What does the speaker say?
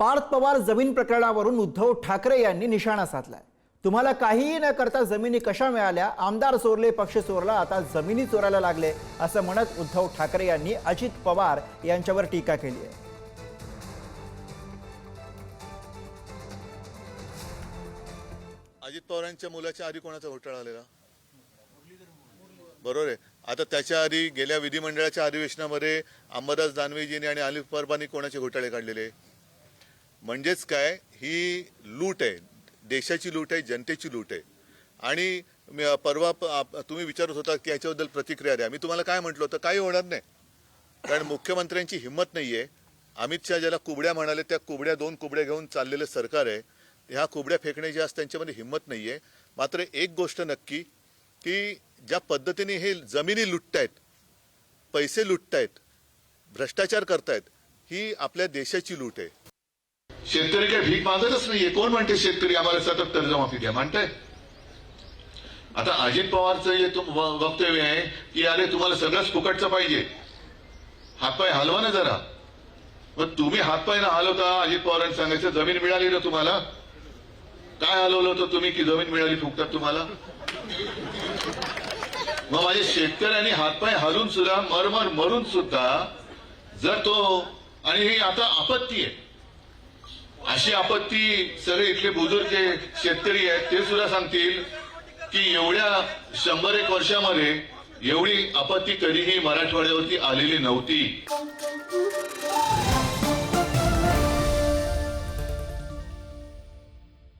पार्थ पवार जमीन प्रकरणावरून उद्धव ठाकरे यांनी निशाणा साधलाय. तुम्हाला काहीही न करता जमिनी कशा मिळाल्या? आमदार चोरले पक्ष चोरला आता जमिनी चोरायला लागले असं म्हणत उद्धव ठाकरे यांनी अजित पवार यांच्यावर टीका केली आहे. अजित पवारांच्या मुलाच्या आधी कोणाचा घोटाळा आलेला बरोबर आहे. आता त्याच्या आधी गेल्या विधिमंडळाच्या अधिवेशनामध्ये अंबादास दानवेजीने आणि अनिल परबानी कोणाचे घोटाळे काढलेले? म्हणजेच काय? ही लूट आहे. देशाची लूट आहे जनतेची लूट आहे. आणि परवा तुम्ही विचारत होता की याच्याबद्दल प्रतिक्रिया द्या. मी तुम्हाला काय म्हटलं होतं? काही होणार नाही. कारण मुख्यमंत्र्यांची हिंमत नाहीये. अमित शहा ज्याला कुबड्या म्हणाले त्या कुबड्या दोन कुबड्या घेऊन चाललेलं सरकार आहे. ह्या कुबड्या फेकण्याची आज त्यांच्यामध्ये हिंमत नाही आहे मात्र एक गोष्ट नक्की की ज्या पद्धतीने हे जमिनी लुटतायत पैसे लुटतायत भ्रष्टाचार करतायत ही आपल्या देशाची लूट आहे. शेतकरी काय भीक मागतच नाहीये. कोण म्हणते शेतकरी आम्हाला सतत कर्जमाफी द्या? म्हणताय. आता अजित पवारचं हे वक्तव्य आहे की अरे तुम्हाला सगळंच फुकटचं पाहिजे. हातपाय हलवा ना जरा. मग तुम्ही हातपाय ना हलवता अजित पवारांनी सांगायचं जमीन मिळाली ना तुम्हाला? काय हलवलं होतं तुम्ही की जमीन मिळाली फुकटात तुम्हाला? मग माझ्या शेतकऱ्यांनी हातपाय हलून सुद्धा मरमर मरून सुद्धा जर तो आणि ही आता आपत्ती आहे. अशी आपत्ती सगळे इथले बुजुर्ग जे शेतकरी आहेत ते सुद्धा सांगतील की एवढ्या शंभर एक वर्षामध्ये एवढी आपत्ती कधीही मराठवाड्यावरती आलेली नव्हती.